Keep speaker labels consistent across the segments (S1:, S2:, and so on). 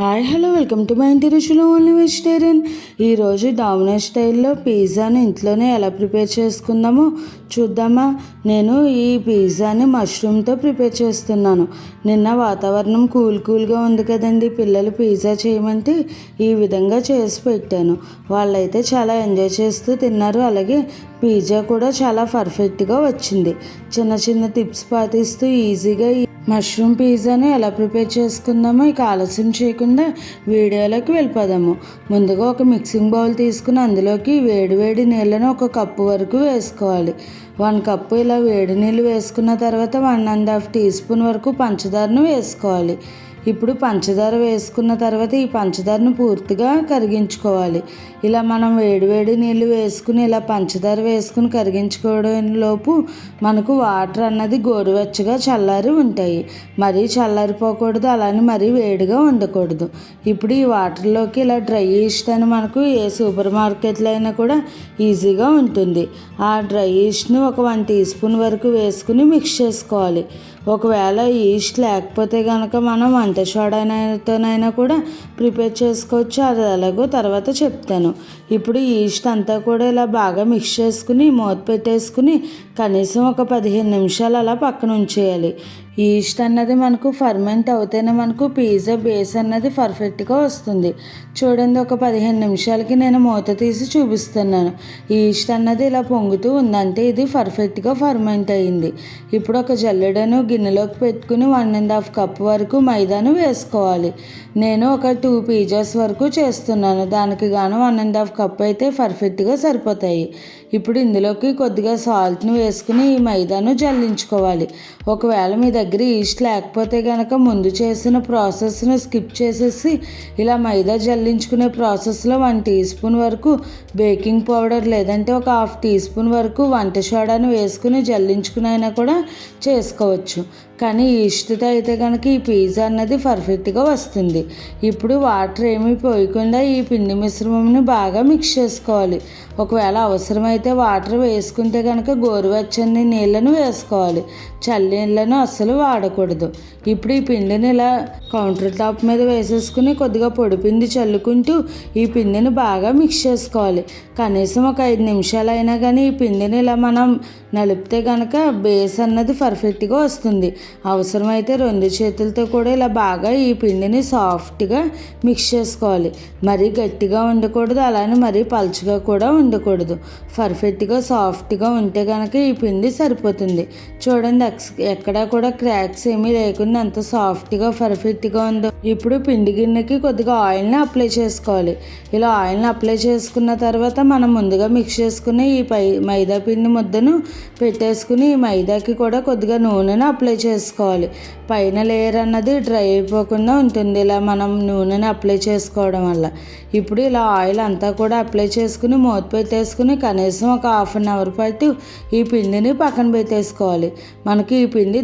S1: Hi hello welcome to my Inti Ruchulu only vegetarian ఈరోజు domino స్టైల్లో పిజ్జాని ఇంట్లోనే ఎలా ప్రిపేర్ చేసుకుందామో చూద్దామా. నేను ఈ పిజ్జాని మష్రూమ్తో ప్రిపేర్ చేస్తున్నాను. నిన్న వాతావరణం కూల్ కూల్గా ఉంది కదండి. పిల్లలు పిజ్జా చేయమంటే ఈ విధంగా చేసి పెట్టాను. వాళ్ళైతే చాలా ఎంజాయ్ చేస్తూ తిన్నారు. అలాగే పిజ్జా కూడా చాలా పర్ఫెక్ట్గా వచ్చింది. చిన్న చిన్న టిప్స్ పాటిస్తూ ఈజీగా మష్రూమ్ పిజ్జాని ఎలా ప్రిపేర్ చేసుకుందామో ఇక ఆలస్యం చేయకుండా వీడియోలోకి వెళ్ళిపోదాము. ముందుగా ఒక మిక్సింగ్ బౌల్ తీసుకుని అందులోకి వేడివేడి నీళ్ళను ఒక కప్పు వరకు వేసుకోవాలి. వన్ కప్పు ఇలా వేడి నీళ్ళు వేసుకున్న తర్వాత one and half teaspoon వరకు పంచదారను వేసుకోవాలి. ఇప్పుడు పంచదార వేసుకున్న తర్వాత ఈ పంచదారను పూర్తిగా కరిగించుకోవాలి. ఇలా మనం వేడివేడి నీళ్ళు వేసుకుని ఇలా పంచదార వేసుకుని కరిగించుకోవడం లోపు మనకు వాటర్ అన్నది గోరువెచ్చగా చల్లారి ఉంటాయి. మరీ చల్లారిపోకూడదు అలానే మరీ వేడిగా ఉండకూడదు. ఇప్పుడు ఈ వాటర్లోకి ఇలా డ్రై ఈస్ట్ అని మనకు ఏ సూపర్ మార్కెట్లో అయినా కూడా ఈజీగా ఉంటుంది. ఆ డ్రై ఈస్ట్ను ఒక వన్ టీ స్పూన్ వరకు వేసుకుని మిక్స్ చేసుకోవాలి. ఒకవేళ ఈస్ట్ లేకపోతే కనుక మనం వంట సోడానైతోనైనా కూడా ప్రిపేర్ చేసుకోవచ్చు. అది ఎలాగో తర్వాత చెప్తాను. ఇప్పుడు ఈస్ట్ అంతా కూడా ఇలా బాగా మిక్స్ చేసుకుని మూత పెట్టేసుకుని కనీసం ఒక పదిహేను నిమిషాలు అలా పక్కన ఉంచేయాలి ఈస్ట్ అన్నది మనకు ఫర్మెంట్ అవుతేనే మనకు పిజ్జా బేస్ అన్నది పర్ఫెక్ట్గా వస్తుంది. చూడండి ఒక పదిహేను నిమిషాలకి నేను మూత తీసి చూపిస్తున్నాను. ఈస్ట్ అన్నది ఇలా పొంగుతూ ఉందంటే ఇది పర్ఫెక్ట్గా ఫర్మెంట్ అయింది. ఇప్పుడు ఒక జల్లెడను గిన్నెలోకి పెట్టుకుని వన్ అండ్ హాఫ్ కప్ వరకు మైదాను వేసుకోవాలి. నేను ఒక టూ పిజ్జాస్ వరకు చేస్తున్నాను. దానికి గాను వన్ అండ్ హాఫ్ కప్ అయితే పర్ఫెక్ట్గా సరిపోతాయి. ఇప్పుడు ఇందులోకి కొద్దిగా సాల్ట్ని వేసుకుని ఈ మైదాను జల్లించుకోవాలి. ఒకవేళ మీ దగ్గర ఈస్ట్ లేకపోతే కనుక ముందు చేసిన ప్రాసెస్ను స్కిప్ చేసేసి ఇలా మైదా జల్లించుకునే ప్రాసెస్లో వన్ టీ స్పూన్ వరకు బేకింగ్ పౌడర్ లేదంటే ఒక హాఫ్ టీ స్పూన్ వరకు వంట సోడాను వేసుకుని జల్లించుకునైనా కూడా చేసుకోవచ్చు. కానీ ఈస్ట్తో అయితే కనుక ఈ పిజ్జా అన్నది పర్ఫెక్ట్గా వస్తుంది. ఇప్పుడు వాటర్ ఏమీ పోయకుండా ఈ పిండి మిశ్రమంని బాగా మిక్స్ చేసుకోవాలి. ఒకవేళ అవసరమైతే వాటర్ వేసుకుంటే కనుక గోరువెచ్చని నీళ్ళను వేసుకోవాలి. చల్లి నీళ్ళను అస్సలు వాడకూడదు. ఇప్పుడు ఈ పిండిని ఇలా కౌంటర్ టాప్ మీద వేసేసుకుని కొద్దిగా పొడి పిండి చల్లుకుంటూ ఈ పిండిని బాగా మిక్స్ చేసుకోవాలి. కనీసం ఒక ఐదు నిమిషాలు అయినా కానీ ఈ పిండిని ఇలా మనం నలిపితే కనుక బేస్ అన్నది పర్ఫెక్ట్గా వస్తుంది. అవసరమైతే రెండు చేతులతో కూడా ఇలా బాగా ఈ పిండిని సాఫ్ట్గా మిక్స్ చేసుకోవాలి. మరీ గట్టిగా ఉండకూడదు అలానే మరీ పలుచగా కూడా ఉండకూడదు. పర్ఫెక్ట్గా సాఫ్ట్గా ఉంటే కనుక ఈ పిండి సరిపోతుంది. చూడండి ఎక్స్ ఎక్కడా కూడా క్రాక్స్ ఏమీ లేకుండా ఎంత సాఫ్ట్గా పర్ఫెక్ట్గా ఉందో. ఇప్పుడు పిండి గిన్నెకి కొద్దిగా ఆయిల్ని అప్లై చేసుకోవాలి. ఇలా ఆయిల్ని అప్లై చేసుకున్న తర్వాత మనం ముందుగా మిక్స్ చేసుకుని ఈ పై మైదా పిండి ముద్దను పెట్టేసుకుని ఈ మైదాకి కూడా కొద్దిగా నూనెను అప్లై చేసుకోవాలి. పైన లేయర్ అన్నది డ్రై అయిపోకుండా ఉంటుంది. ఇలా మనం నూనెని అప్లై చేసుకోవడం వల్ల. ఇప్పుడు ఇలా ఆయిల్ అంతా కూడా అప్లై చేసుకుని మూత పెట్టేసుకుని కనీసం ఒక హాఫ్ అన్ అవర్ పాటు ఈ పిండిని పక్కన పెట్టేసుకోవాలి. మనకి ఈ పిండి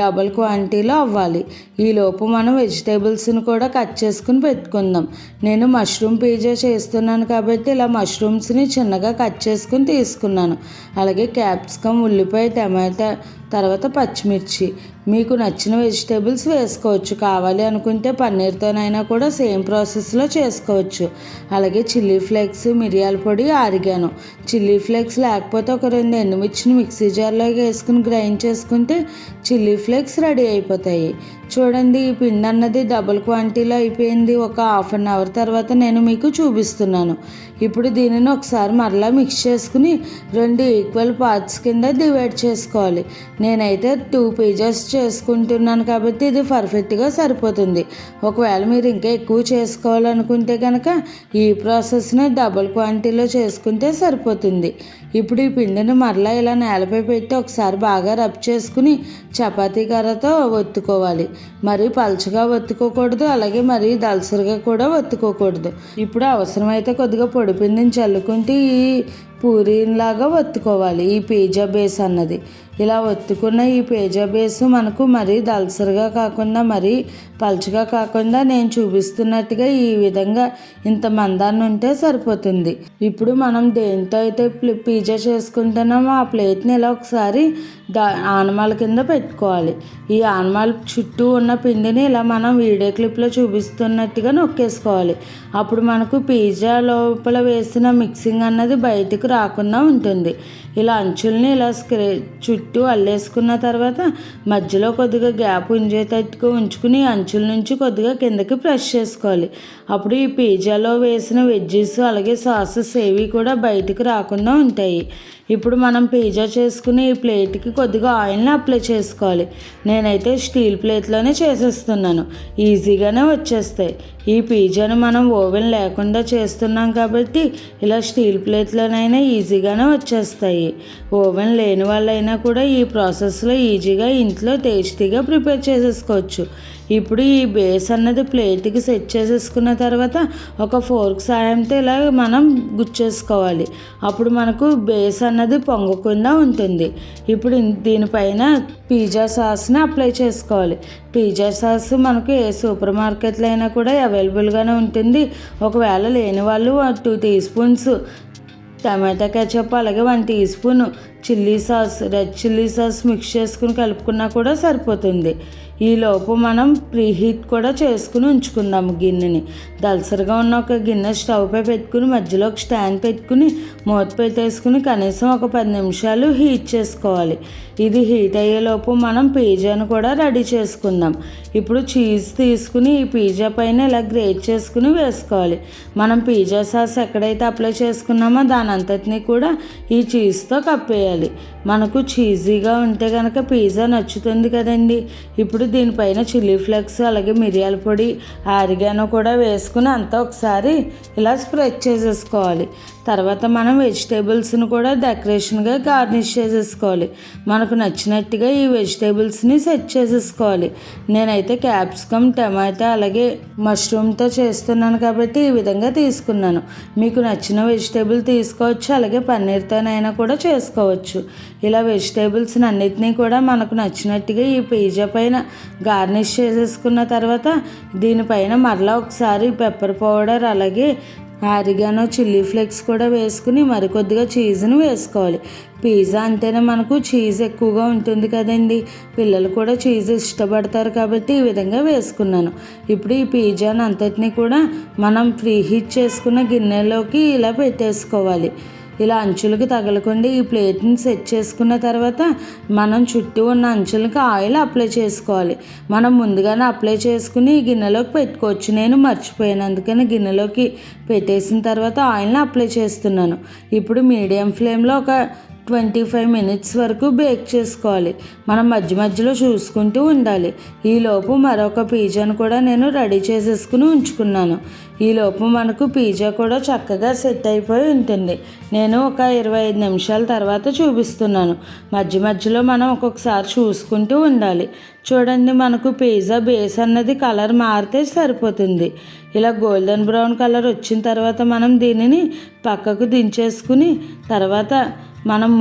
S1: డబల్ క్వాంటిటీలో అవ్వాలి. ఈలోపు మనం వెజిటేబుల్స్ని కూడా కట్ చేసుకుని పెట్టుకుందాం. నేను మష్రూమ్ పిజ్జా చేస్తున్నాను కాబట్టి ఇలా మష్రూమ్స్ని చిన్నగా కట్ చేసుకుని తీసుకున్నాను. అలాగే క్యాప్సికమ్ ఉల్లిపాయ టమాటా తర్వాత పచ్చిమిర్చి. మీకు నచ్చిన వెజిటేబుల్స్ వేసుకోవచ్చు. కావాలి అనుకుంటే పన్నీర్తోనైనా కూడా సేమ్ ప్రాసెస్లో చేసుకోవచ్చు. అలాగే చిల్లీ ఫ్లేక్స్ మిరియాల పొడి అరిగాను చిల్లీ ఫ్లేక్స్ లేకపోతే ఒక రెండు ఎండుమిర్చిని మిక్సీ జార్లోకి వేసుకుని గ్రైండ్ చేసుకుంటే చిల్లీ ఫ్లేక్స్ రెడీ అయిపోతాయి. చూడండి ఈ పిండి అన్నది డబుల్ క్వాంటిటీలో అయిపోయింది. ఒక హాఫ్ అన్ అవర్ తర్వాత నేను మీకు చూపిస్తున్నాను. ఇప్పుడు దీనిని ఒకసారి మరలా మిక్స్ చేసుకుని రెండు ఈక్వల్ పార్ట్స్ కింద డివైడ్ చేసుకోవాలి. నేనైతే టూ పేజెస్ చేసుకుంటున్నాను కాబట్టి ఇది పర్ఫెక్ట్గా సరిపోతుంది. ఒకవేళ మీరు ఇంకా ఎక్కువ చేసుకోవాలనుకుంటే కనుక ఈ ప్రాసెస్ని డబుల్ క్వాంటిటీలో చేసుకుంటే సరిపోతుంది. ఇప్పుడు ఈ పిండిని మరలా ఇలా నేలపై పెట్టి ఒకసారి బాగా రబ్ చేసుకుని చపాతీ కర్రతో ఒత్తుకోవాలి. మరీ పలుచగా ఒత్తుకోకూడదు అలాగే మరీ దలసరిగా కూడా ఒత్తుకోకూడదు. ఇప్పుడు అవసరమైతే కొద్దిగా పొడి పిండిని చల్లుకుంటే ఈ పూరీలాగా ఒత్తుకోవాలి. ఈ పిజ్జా బేస్ అన్నది. ఇలా ఒత్తుకున్న ఈ పిజ్జా బేస్ మనకు మరీ దలసరిగా కాకుండా మరీ పలుచగా కాకుండా నేను చూపిస్తున్నట్టుగా ఈ విధంగా ఇంత మందాన్ని ఉంటే సరిపోతుంది. ఇప్పుడు మనం దేంతో అయితే పిజ్జా చేసుకుంటున్నామో ఆ ప్లేట్ని ఇలా ఒకసారి దా ఆనమాల కింద పెట్టుకోవాలి. ఈ ఆనమాల చుట్టూ ఉన్న పిండిని ఇలా మనం వీడియో క్లిప్లో చూపిస్తున్నట్టుగా నొక్కేసుకోవాలి. అప్పుడు మనకు పిజ్జా లోపల వేసిన మిక్సింగ్ అన్నది బయటకు రాకుండా ఉంటుంది. ఇలా అంచుల్ని ఇలా స్క్రే చుట్టూ అల్లేసుకున్న తర్వాత మధ్యలో కొద్దిగా గ్యాప్ ఉంచేటట్టుగా ఉంచుకుని అంచుల నుంచి కొద్దిగా కిందకి ప్రెస్ చేసుకోవాలి. అప్పుడు ఈ పిజ్జాలో వేసిన వెజ్జెస్ అలాగే సాసెస్ ఏవి కూడా బయటకు రాకుండా ఉంటాయి. ఇప్పుడు మనం పిజ్జా చేసుకుని ఈ ప్లేట్కి కొద్దిగా ఆయిల్ని అప్లై చేసుకోవాలి. నేనైతే స్టీల్ ప్లేట్లోనే చేసేస్తున్నాను. ఈజీగానే వచ్చేస్తాయి. ఈ పిజ్జాను మనం ఓవెన్ లేకుండా చేస్తున్నాం కాబట్టి ఇలా స్టీల్ ప్లేట్లోనైనా ఈజీగానే వచ్చేస్తాయి. ఓవెన్ లేని వాళ్ళైనా కూడా ఈ ప్రాసెస్లో ఈజీగా ఇంట్లో టేస్టీగా ప్రిపేర్ చేసేసుకోవచ్చు. ఇప్పుడు ఈ బేస్ అన్నది ప్లేట్కి సెట్ చేసేసుకున్న తర్వాత ఒక ఫోర్క్ సాయంతో ఇలా మనం గుచ్చేసుకోవాలి. అప్పుడు మనకు బేస్ అన్నది పొంగకుండా ఉంటుంది. ఇప్పుడు దీనిపైన పిజ్జా సాస్ని అప్లై చేసుకోవాలి. పిజ్జా సాస్ మనకు ఏ సూపర్ మార్కెట్లో అయినా కూడా అవైలబుల్గానే ఉంటుంది. ఒకవేళ లేని వాళ్ళు two teaspoons tomato ketchup అలాగే one teaspoon chilli sauce red chilli sauce mix చేసుకుని కలుపుకున్నా కూడా సరిపోతుంది. ఈలోపు మనం ప్రీహీట్ కూడా చేసుకుని ఉంచుకుందాము గిన్నెని. దలసరిగా ఉన్న ఒక గిన్నె స్టవ్పై పెట్టుకుని మధ్యలో ఒక స్టాండ్ పెట్టుకుని మూత పెట్టేసుకుని కనీసం ఒక పది నిమిషాలు హీట్ చేసుకోవాలి. ఇది హీట్ అయ్యేలోపు మనం పిజ్జాను కూడా రెడీ చేసుకుందాం. ఇప్పుడు చీజ్ తీసుకుని ఈ పిజ్జా పైన ఇలా గ్రేట్ చేసుకుని వేసుకోవాలి. మనం పిజ్జా సాస్ ఎక్కడైతే అప్లై చేసుకున్నామో దాని అంతటిని కూడా ఈ చీజ్తో కప్పేయాలి. మనకు చీజీగా ఉంటే కనుక పిజ్జా నచ్చుతుంది కదండి. ఇప్పుడు దీనిపైన చిల్లీ ఫ్లెక్స్ అలాగే మిరియాల పొడి ఆరిగానో కూడా వేసుకుని అంతా ఒకసారి ఇలా స్ప్రెడ్ చేసేసుకోవాలి. తర్వాత మనం వెజిటేబుల్స్ని కూడా డెకరేషన్గా గార్నిష్ చేసేసుకోవాలి. మనకు నచ్చినట్టుగా ఈ వెజిటేబుల్స్ని సెట్ చేసేసుకోవాలి. నేనైతే క్యాప్సికమ్ టమాటా అలాగే మష్రూమ్తో చేస్తున్నాను కాబట్టి ఈ విధంగా తీసుకున్నాను. మీకు నచ్చిన వెజిటేబుల్ తీసుకోవచ్చు అలాగే పన్నీర్తోనైనా కూడా చేసుకోవచ్చు. ఇలా వెజిటేబుల్స్ని అన్నిటినీ కూడా మనకు నచ్చినట్టుగా ఈ పిజ్జా పైన గార్నిష్ చేసేసుకున్న తర్వాత దీనిపైన మరలా ఒకసారి పెప్పర్ పౌడర్ అలాగే ఆరిగానో చిల్లీ ఫ్లేక్స్ కూడా వేసుకుని మరికొద్దిగా చీజ్ని వేసుకోవాలి. పిజ్జా అంటేనే మనకు చీజ్ ఎక్కువగా ఉంటుంది కదండి. పిల్లలు కూడా చీజ్ ఇష్టపడతారు కాబట్టి ఈ విధంగా వేసుకున్నాను. ఇప్పుడు ఈ పిజ్జాని అంతటినీ కూడా మనం ప్రీహీట్ చేసుకున్న గిన్నెలోకి ఇలా పెట్టేసుకోవాలి. ఇలా అంచులకి తగలకుండా ఈ ప్లేట్ని సెట్ చేసుకున్న తర్వాత మనం చుట్టూ ఉన్న అంచులకి ఆయిల్ అప్లై చేసుకోవాలి. మనం ముందుగానే అప్లై చేసుకుని ఈ గిన్నెలోకి పెట్టుకోవచ్చు. నేను మర్చిపోయాను అందుకని గిన్నెలోకి పెట్టేసిన తర్వాత ఆయిల్ని అప్లై చేస్తున్నాను. ఇప్పుడు మీడియం ఫ్లేమ్లో ఒక ట్వంటీ ఫైవ్ మినిట్స్ వరకు బేక్ చేసుకోవాలి. మనం మధ్య మధ్యలో చూసుకుంటూ ఉండాలి. ఈలోపు మరొక పిజ్జాను కూడా నేను రెడీ చేసేసుకుని ఉంచుకున్నాను. ఈలోపు మనకు పిజ్జా కూడా చక్కగా సెట్ అయిపోయి ఉంటుంది. నేను ఒక ఇరవై ఐదు నిమిషాల తర్వాత చూపిస్తున్నాను. మధ్య మధ్యలో మనం ఒక్కొక్కసారి చూసుకుంటూ ఉండాలి. చూడండి మనకు పిజ్జా బేస్ అన్నది కలర్ మారితే సరిపోతుంది. ఇలా గోల్డెన్ బ్రౌన్ కలర్ వచ్చిన తర్వాత మనం దీనిని పక్కకు దించేసుకుని తర్వాత మనం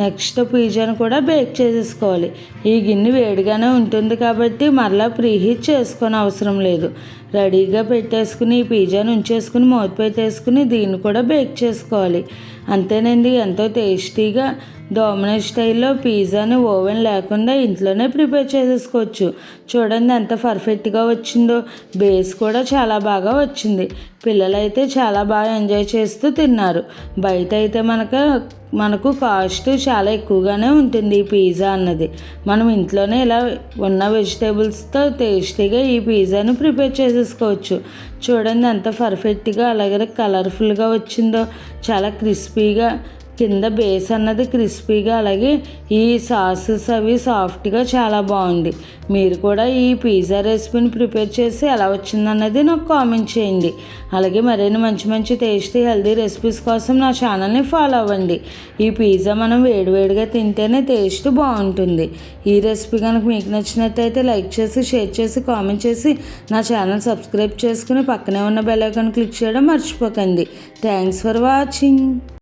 S1: నెక్స్ట్ పిజ్జాను కూడా బేక్ చేసేసుకోవాలి. ఈ గిన్నె వేడిగానే ఉంటుంది కాబట్టి మరలా ప్రీహీట్ చేసుకొని అవసరం లేదు. రెడీగా పెట్టేసుకుని ఈ పిజ్జాను ఉంచేసుకుని మూత పెట్టేసుకుని దీన్ని కూడా బేక్ చేసుకోవాలి. అంతేనండి ఎంతో టేస్టీగా డోమినోస్ స్టైల్లో పిజ్జాని ఓవెన్ లేకుండా ఇంట్లోనే ప్రిపేర్ చేసేసుకోవచ్చు. చూడండి ఎంత పర్ఫెక్ట్గా వచ్చిందో. బేస్ కూడా చాలా బాగా వచ్చింది. పిల్లలైతే చాలా బాగా ఎంజాయ్ చేస్తూ తిన్నారు. బయట అయితే మనకు మనకు కాస్ట్ చాలా ఎక్కువగానే ఉంటుంది ఈ పిజ్జా అన్నది. మనం ఇంట్లోనే ఇలా ఉన్న వెజిటేబుల్స్తో టేస్టీగా ఈ పిజ్జాని ప్రిపేర్ చేసేసుకోవచ్చు. చూడండి ఎంత పర్ఫెక్ట్గా అలాగే కలర్ఫుల్గా వచ్చిందో. చాలా క్రిస్పీగా కింద బేస్ అన్నది క్రిస్పీగా అలాగే ఈ సాసెస్ అవి సాఫ్ట్గా చాలా బాగుంది. మీరు కూడా ఈ పిజ్జా రెసిపీని ప్రిపేర్ చేసి ఎలా వచ్చిందన్నది నాకు కామెంట్ చేయండి. అలాగే మరిన్ని మంచి మంచి టేస్టీ హెల్దీ రెసిపీస్ కోసం నా ఛానల్ని ఫాలో అవ్వండి. ఈ పిజ్జా మనం వేడివేడిగా తింటేనే టేస్ట్ బాగుంటుంది. ఈ రెసిపీ కనుక మీకు నచ్చినట్టయితే లైక్ చేసి షేర్ చేసి కామెంట్ చేసి నా ఛానల్ సబ్స్క్రైబ్ చేసుకుని పక్కనే ఉన్న బెల్ ఐకాన్ క్లిక్ చేయడం మర్చిపోకండి. Thanks for watching.